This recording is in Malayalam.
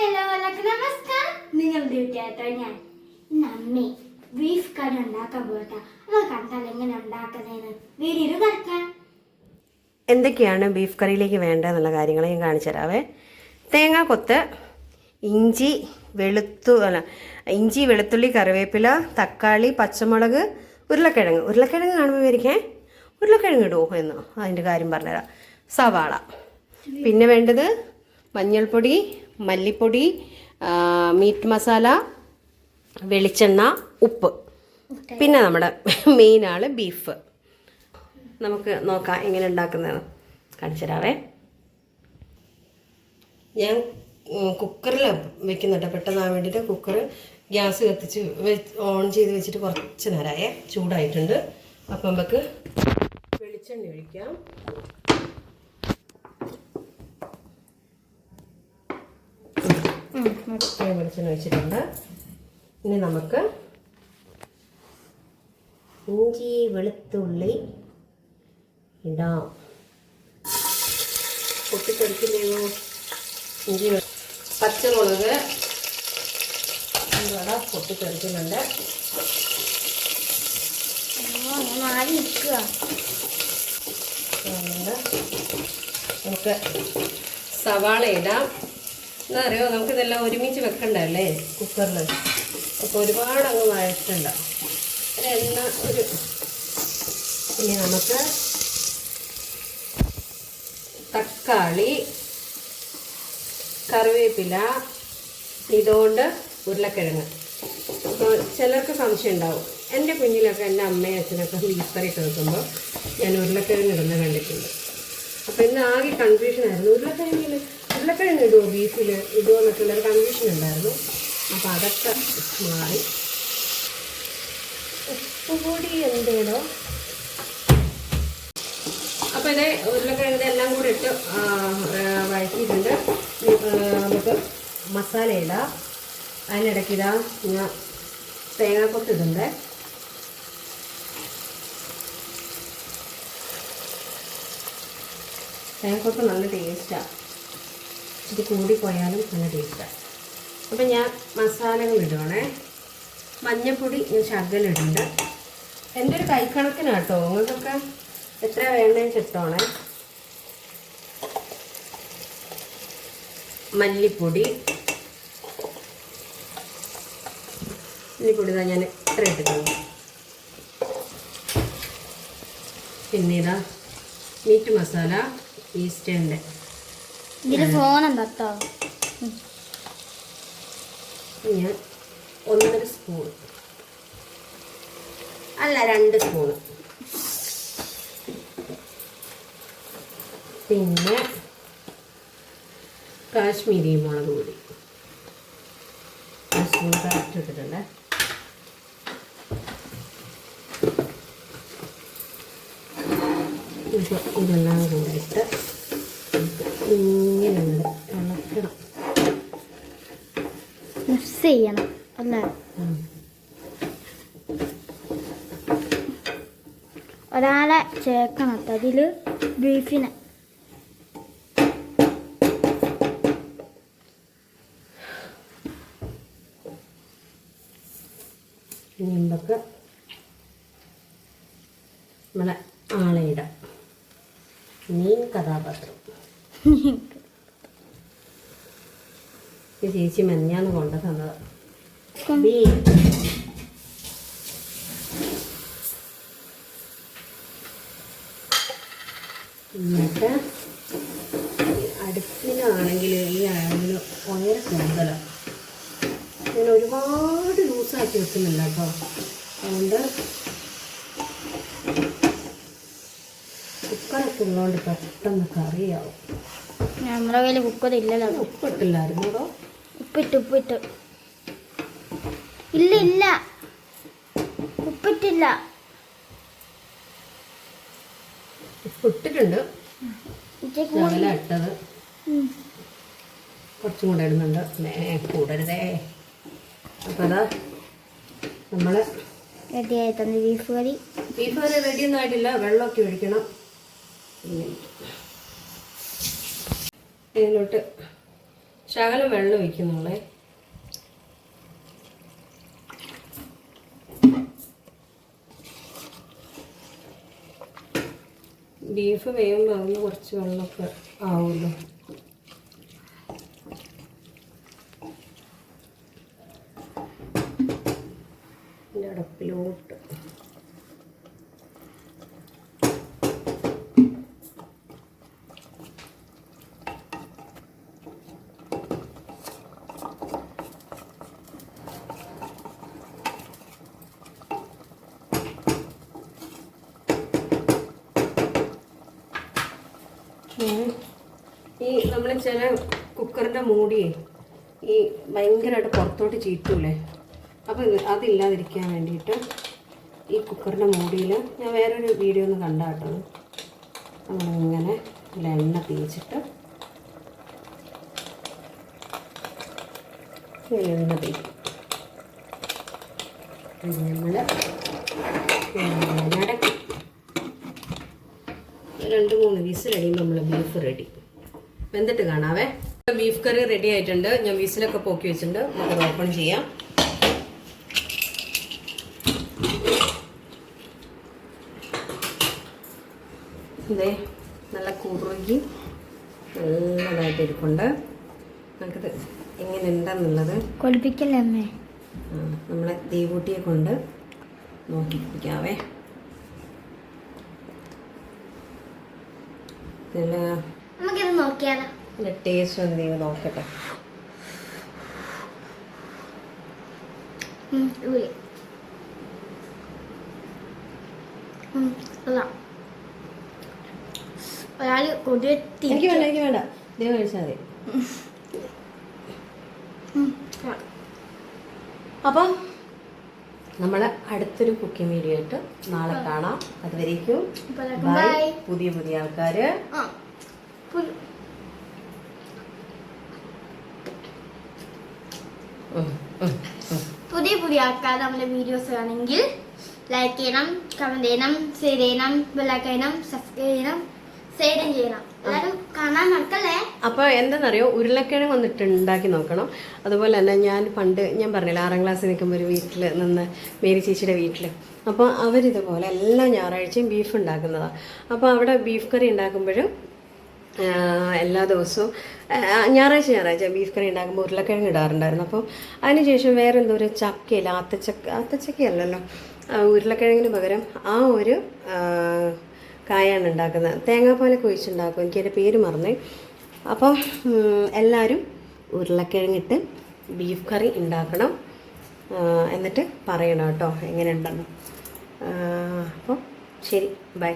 നമസ്കാരം. ഞാൻ. ബീഫ് എങ്ങനെ എന്തൊക്കെയാണ് ബീഫ് കറിയിലേക്ക് വേണ്ടതെന്നുള്ള കാര്യങ്ങൾ ഞാൻ കാണിച്ചു തരാവേ. തേങ്ങാ കൊത്ത് ഇഞ്ചി വെളുത്തു അല്ല ഇഞ്ചി വെളുത്തുള്ളി കറിവേപ്പില തക്കാളി പച്ചമുളക് ഉരുളക്കിഴങ്ങ്. ഉരുളക്കിഴങ്ങ് കാണുമ്പോൾ വരിക്കേ ഉരുളക്കിഴങ്ങ് ഇടുമോ എന്ന് അതിന്റെ കാര്യം പറഞ്ഞുതരാം. സവാള. പിന്നെ വേണ്ടത് മഞ്ഞൾപ്പൊടി മല്ലിപ്പൊടി മീറ്റ് മസാല വെളിച്ചെണ്ണ ഉപ്പ്. പിന്നെ നമ്മുടെ മെയിൻ ആൾ ബീഫ് നമുക്ക് നോക്കാം എങ്ങനെ ഉണ്ടാക്കുന്നതെന്ന്. കാണിച്ചു തരാവേ. ഞാൻ കുക്കറിൽ വെക്കുന്നുണ്ട്. പെട്ടെന്നാൻ വേണ്ടിയിട്ട് കുക്കർ ഗ്യാസ് കത്തിച്ച് ഓൺ ചെയ്ത് വെച്ചിട്ട് കുറച്ച് നേരമായേ ചൂടായിട്ടുണ്ട്. അപ്പം നമുക്ക് വെളിച്ചെണ്ണ ഒഴിക്കാം. ഞാൻ വെളിച്ചെണ്ണ വെച്ചിട്ടുണ്ട്. ഇനി നമുക്ക് ഇഞ്ചി വെളുത്തുള്ളി ഇടാം. പൊട്ടിത്തെറിക്കില്ലയോ ഇഞ്ചി പച്ചമുളക് ഇവിടെ പൊട്ടിത്തെറിക്കുന്നുണ്ട്. നമുക്ക് സവാള ഇടാം. എന്താ അറിയോ? നമുക്കിതെല്ലാം ഒരുമിച്ച് വെക്കണ്ടല്ലേ? കുക്കറിൽ അപ്പോൾ ഒരുപാട് അങ്ങ് വഴറ്റണ്ട. എണ്ണ ഒരു ഇനി നമുക്ക് തക്കാളി കറിവേപ്പില ഇതുകൊണ്ട് ഉരുളക്കിഴങ്ങ്. അപ്പോൾ ചിലർക്ക് സംശയം ഉണ്ടാവും. എന്റെ കുഞ്ഞിലൊക്കെ എന്റെ അമ്മയും അച്ഛനൊക്കെ ബീഫ് കറിയൊക്കെ വെക്കുമ്പോൾ ഞാൻ ഉരുളക്കിഴങ്ങ് ഇടുന്ന കണ്ടിട്ടുണ്ട്. അപ്പോൾ ഇന്ന് ആകെ കൺഫ്യൂഷനായിരുന്നു ഉരുളക്കിഴങ്ങിൽ ഉരുളക്കിഴങ്ങ് ഇടുമോ ബീഫിൽ ഇടുമോ എന്നൊക്കെയുള്ളൊരു കൺഫ്യൂഷൻ ഉണ്ടായിരുന്നു. അപ്പോൾ അതൊക്കെ മാറി. ഉപ്പുപൊടി എന്തേടോ? അപ്പോൾ ഇത് ഉരുളക്കിഴങ്ങ് എല്ലാം കൂടി ഇട്ട് വഴക്കിയിട്ടുണ്ട് നമുക്ക് മസാല ഇടാം. അതിനിടയ്ക്ക് ഇതാ ഞാൻ തേങ്ങക്കൊത്ത് നല്ല ടേസ്റ്റാണ് ഇത് കൂടിപ്പോയാലും നല്ല ടേസ്റ്റാണ് അപ്പം ഞാൻ മസാലകൾ ഇടുവാണേ. മഞ്ഞൾപ്പൊടി ഞാൻ ശകലിടുന്നുണ്ട് എന്റെ ഒരു കൈക്കണക്കിനാട്ടോ. നിങ്ങൾക്കൊക്കെ എത്ര വേണ്ടതെന്ന് ചെത്തോണേ. മല്ലിപ്പൊടി. മല്ലിപ്പൊടി ഞാൻ ഇത്ര ഇട്ടിട്ടുണ്ട് പിന്നീടാ മീറ്റ് മസാല ഈസ്റ്റേണിന്റെ ഇതിൽ ഫോൺ എന്താ ഞാൻ ഒന്നര സ്പൂൺ. അല്ല രണ്ട് സ്പൂൺ. പിന്നെ കാശ്മീരി മുളക് പൊടി. സ്പൂൺ കറക്റ്റ് ഇട്ടിട്ടുണ്ട്. ഇത് ഇതെല്ലാം കൂടെ ഇട്ട് ഇങ്ങനെ ഇളക്കണം മിക്സ് ചെയ്യണം അല്ലേ. ഒരാളെ ചേർക്കണം അതിൽ ബീഫിനെ ഇനി നമുക്ക് നമ്മളെ ആളയിടാം മെയിൻ കഥാപാത്രം ചേച്ചി മഞ്ഞാന്ന് കൊണ്ട തന്നത്. എന്നിട്ട് അടുപ്പിനാണെങ്കിൽ ഈ അളവിൽ വളരെ കൂടുതലാണ് ഞാൻ ഒരുപാട് ലൂസാക്കി വെക്കുന്നില്ല കേട്ടോ. അതുകൊണ്ട് കുക്കറൊക്കെ ഉള്ളതുകൊണ്ട് പെട്ടെന്ന് കറിയാവും. നമ്മുടെ കയ്യിൽ കുക്കർ ഇല്ലല്ലോ ഉപ്പിട്ടില്ലായിരുന്നു ഉപ്പിട്ട് ഉപ്പിട്ട്. ഇല്ല ഇല്ല. ഉപ്പിട്ടില്ല. ഉപ്പിട്ടിട്ടുണ്ട്. രാവിലെ ഇട്ടത്. കുറച്ചും കൂടെ ഇടുന്നുണ്ട്. കൂടരുതേ. അപ്പോൾ അതാ നമ്മൾ റെഡിയായി തന്നെ beef curry. Beef curry ready ഒന്നും ആയിട്ടില്ല. വെള്ളമൊക്കെ ഒഴിക്കണം. ഇതിലോട്ട് ശകലം വെള്ളം ഒഴിക്കുന്നുള്ളേ. ബീഫ് വേവുമ്പോൾ അതിന് കുറച്ച് വെള്ളമൊക്കെ ആവുമല്ലോ. ഈ നമ്മൾ ചില കുക്കറിന്റെ മൂടി ഈ ഭയങ്കരമായിട്ട് പുറത്തോട്ട് ചീറ്റൂലേ അപ്പോൾ അതില്ലാതിരിക്കാൻ വേണ്ടിയിട്ട് ഈ കുക്കറിന്റെ മൂടിയിൽ ഞാൻ വേറൊരു വീഡിയോ ഒന്ന് കണ്ടാട്ടോ. നമ്മളിങ്ങനെ എണ്ണ തേച്ചിട്ട് എണ്ണ തേക്കും. നമ്മൾ നടക്കും രണ്ട് മൂന്ന് റെഡി നമ്മൾ ബീഫ് റെഡി വെന്തിട്ട് കാണാവേ. ബീഫ് കറി റെഡി ആയിട്ടുണ്ട്. ഞാൻ വിസിലൊക്കെ പോക്കി വെച്ചിട്ടുണ്ട്. നമുക്ക് ഓപ്പൺ ചെയ്യാം. ഇതേ നല്ല കുറുകി നല്ലതായിട്ട് ഇരിപ്പുണ്ട്. നമുക്കിത് എങ്ങനെ ഉണ്ടെന്നുള്ളത് കൊടുപ്പിക്കല്ലേ നമ്മളെ ദേവൂട്ടിയെ കൊണ്ട് നോക്കിപ്പിക്കാവേ ഇതിൽ നമുക്കിത് നോക്കിയാലോ? ഇതിന്റെ ടേസ്റ്റ് ഒന്ന് നിങ്ങൾ നോക്കട്ടെ. എനിക്ക് വേണ്ട എനിക്ക് വേണ്ട. ദൈവം കഴിച്ചാൽ മതി. അപ്പം നമ്മൾ അടുത്തൊരു കുക്കിംഗ് വീഡിയോ ആയിട്ട് നാളെ കാണാം. അതുവരേക്കും ബൈ. പുതിയ പുതിയ ആൾക്കാർ ആ. പുതി- പുതിയ പുതിയ ആൾക്കാർ നമ്മുടെ വീഡിയോസ് ആണെങ്കിൽ ലൈക്ക് ചെയ്യണം കമന്റ് ചെയ്യണം ഷെയർ ചെയ്യണം ബെല്ലൈക്ക് ചെയ്യണം സബ്സ്ക്രൈബ് ചെയ്യണം ഷെയർ ചെയ്യണം. അപ്പോൾ എന്താണെന്നറിയോ ഉരുളക്കിഴങ്ങ് വന്നിട്ട് ഉണ്ടാക്കി നോക്കണം. അതുപോലെ തന്നെ ഞാൻ പണ്ട് ഞാൻ പറഞ്ഞില്ല ആറാം ക്ലാസ്സിൽ നിൽക്കുമ്പോൾ ഒരു വീട്ടിൽ നിന്ന് മേരി ചേച്ചിയുടെ വീട്ടിൽ അപ്പോൾ അവരിതുപോലെ എല്ലാ ഞായറാഴ്ചയും ബീഫ് ഉണ്ടാക്കുന്നതാണ് അപ്പോൾ അവിടെ ബീഫ് കറി ഉണ്ടാക്കുമ്പോഴും എല്ലാ ദിവസവും ഞായറാഴ്ച ഞായറാഴ്ച ബീഫ് കറി ഉണ്ടാക്കുമ്പോൾ ഉരുളക്കിഴങ്ങ് ഇടാറുണ്ടായിരുന്നു. അപ്പോൾ അതിനുശേഷം വേറെ എന്തോ ഒരു ചക്കയില്ല ആത്തച്ചക്ക ആത്തച്ചക്കയല്ലല്ലോ. ഉരുളക്കിഴങ്ങിന് പകരം ആ ഒരു കായാണ് ഉണ്ടാക്കുന്നത്. തേങ്ങാപ്പാൽ കുഴിച്ചുണ്ടാക്കും എനിക്കതിന്റെ പേര് മറന്നേ. അപ്പം എല്ലാവരും ഉരുളക്കിഴങ്ങിട്ട് ബീഫ് കറി ഉണ്ടാക്കണം എന്നിട്ട് പറയണം കേട്ടോ എങ്ങനെ ഉണ്ടെന്ന് അപ്പോൾ ശരി ബൈ.